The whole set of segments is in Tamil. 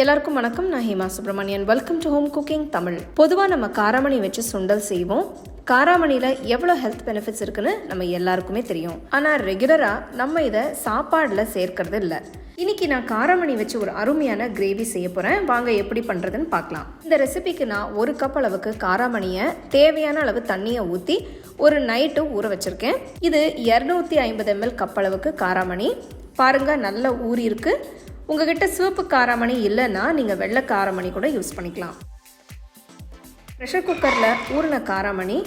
எல்லாருக்கும் வணக்கம். நான் Hema Subramanian welcome to home cooking Tamil. பொதுவாக நம்ம காராமணி வச்சு சுண்டல் செய்வோம். காராமணியில் எவ்வளோ ஹெல்த் பெனிஃபிட்ஸ் இருக்குன்னு நம்ம எல்லாருக்குமே தெரியும். ஆனால் ரெகுலராக நம்ம இதை சாப்பாடில் சேர்க்கறது இல்லை. இன்னைக்கு நான் காராமணி வச்சு ஒரு அருமையான கிரேவி செய்ய போகிறேன் வாங்க எப்படி பண்ணுறதுன்னு பார்க்கலாம். இந்த ரெசிபிக்கு நான் ஒரு கப் அளவுக்கு காராமணியை தேவையான அளவு தண்ணியை ஊற்றி ஒரு நைட்டு ஊற வச்சுருக்கேன். இது இரநூத்தி ஐம்பது எம்எல் கப் அளவுக்கு காராமணி. பாருங்கள் நல்ல ஊறி இருக்குது உங்ககிட்ட சிவப்பு காராமணி இல்லைன்னா நீங்கள் வெள்ளை காராமணி கூட யூஸ் பண்ணிக்கலாம். ப்ரெஷர் குக்கரில் ஊறின காராமணி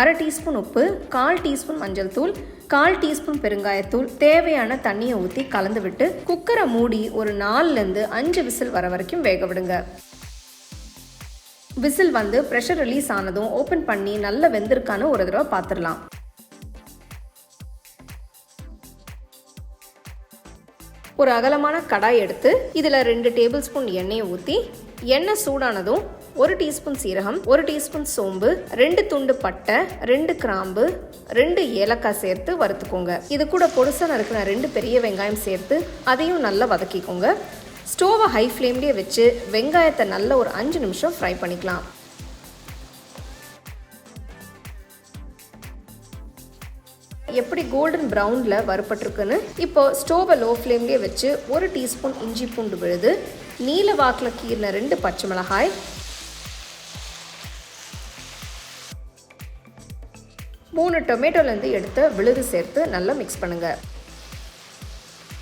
அரை டீஸ்பூன் உப்பு கால் டீஸ்பூன் மஞ்சள் தூள் கால் டீஸ்பூன் பெருங்காயத்தூள் தேவையான தண்ணியை ஊற்றி கலந்து விட்டு குக்கரை மூடி ஒரு நாலுலேருந்து அஞ்சு விசில் வர வரைக்கும் வேக விடுங்க. விசில் வந்து ப்ரெஷர் ரிலீஸ் ஆனதும் ஓப்பன் பண்ணி நல்லா வெந்திருக்கான ஒரு தடவை பார்த்துடலாம் ஒரு அகலமான கடாய் எடுத்து இதில் ரெண்டு டேபிள் ஸ்பூன் எண்ணெயை ஊற்றி எண்ணெய் சூடானதும் ஒரு டீஸ்பூன் சீரகம் ஒரு டீஸ்பூன் சோம்பு ரெண்டு துண்டு பட்டை ரெண்டு கிராம்பு ரெண்டு ஏலக்காய் சேர்த்து வறுத்துக்கோங்க. இது கூட பொடுசாக நறுக்கின ரெண்டு பெரிய வெங்காயம் சேர்த்து அதையும் நல்லா வதக்கிக்கோங்க. ஸ்டோவை ஹை ஃப்ளேம்லேயே வச்சு வெங்காயத்தை நல்ல ஒரு அஞ்சு நிமிஷம் ஃப்ரை பண்ணிக்கலாம். எப்படி கோல்டன் ப்ரௌனில் வறுபட்டிருக்குன்னு இப்போ ஸ்டோவை லோ ஃப்ளேம்லேயே வச்சு ஒரு டீஸ்பூன் இஞ்சி பூண்டு விழுது நீல வாக்கில் கீரின ரெண்டு பச்சை மிளகாய் மூணு டொமேட்டோலேருந்து எடுத்து விழுது சேர்த்து நல்லா மிக்ஸ் பண்ணுங்கள்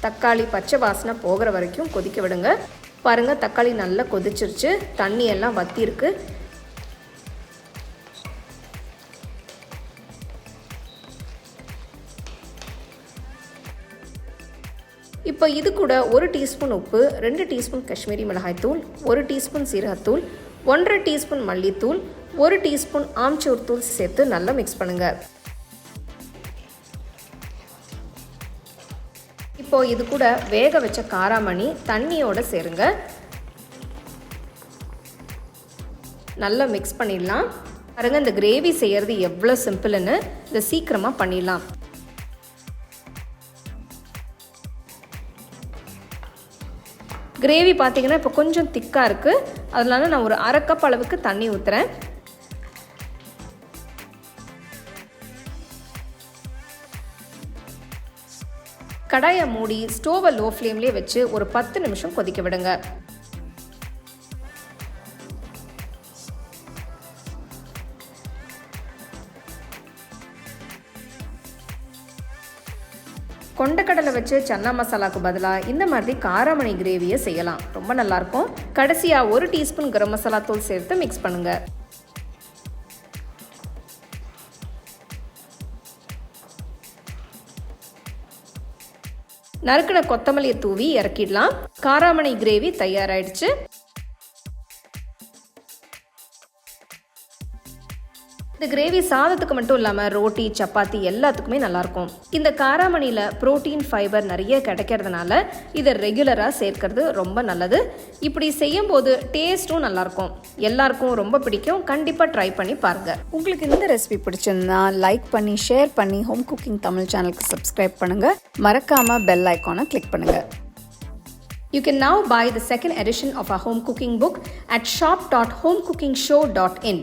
தக்காளி பச்சை வாசனை போகிற வரைக்கும் கொதிக்க விடுங்க. பாருங்கள் தக்காளி நல்லா கொதிச்சிருச்சு தண்ணி எல்லாம் வத்திருக்கு இப்போ இது கூட ஒரு டீஸ்பூன் உப்பு ரெண்டு டீஸ்பூன் காஷ்மீரி மிளகாய்த்தூள் ஒரு டீஸ்பூன் சீரகத்தூள் ஒன்றரை டீஸ்பூன் மல்லித்தூள் ஒரு டீஸ்பூன் ஆம்ச்சூர் தூள் சேர்த்து நல்லா மிக்ஸ் பண்ணுங்கள் இப்போ இது கூட வேக வச்ச காராமணி தண்ணியோடு சேருங்க. நல்லா மிக்ஸ் பண்ணிடலாம். பாருங்கள் இந்த கிரேவி செய்கிறது எவ்வளோ சிம்பிள்னு இதை சீக்கிரமாக பண்ணிடலாம். கிரேவி பார்த்தீங்கன்னா இப்போ கொஞ்சம் திக்காக இருக்குது அதனால நான் ஒரு அரை கப் அளவுக்கு தண்ணி ஊற்றுறேன் கடாயை மூடி ஸ்டோவை லோ ஃப்ளேம்லேயே வச்சு ஒரு பத்து நிமிஷம் கொதிக்க விடுங்க. கொண்டக்கடலை வச்சு சன்னா மசாலாக்கு பதிலாக இந்த மாதிரி காராமணி கிரேவியை செய்யலாம். ரொம்ப நல்லாயிருக்கும். கடைசியாக ஒரு டீஸ்பூன் கரம் மசாலா தூள் சேர்த்து மிக்ஸ் பண்ணுங்கள் நறுக்கின கொத்தமல்லியை தூவி இறக்கிடலாம். காராமணி கிரேவி தயாராயிடுச்சு. இந்த கிரேவி சாதத்துக்கு மட்டும் இல்லாமல் ரோட்டி சப்பாத்தி எல்லாத்துக்குமே நல்லாயிருக்கும். இந்த காராமணியில் ப்ரோட்டீன் ஃபைபர் நிறைய கிடைக்கிறதுனால இதை ரெகுலராக சேர்க்கறது ரொம்ப நல்லது. இப்படி செய்யும் போது டேஸ்ட்டும் நல்லாயிருக்கும். எல்லாருக்கும் ரொம்ப பிடிக்கும். கண்டிப்பாக ட்ரை பண்ணி பாருங்கள் உங்களுக்கு இந்த ரெசிபி பிடிச்சிருந்தா லைக் பண்ணி ஷேர் பண்ணி ஹோம் குக்கிங் தமிழ் சேனலுக்கு சப்ஸ்கிரைப் பண்ணுங்க. மறக்காம பெல் ஐக்கானை கிளிக் பண்ணுங்க. You can now buy the second edition of our home cooking book at shop.homecookingshow.in.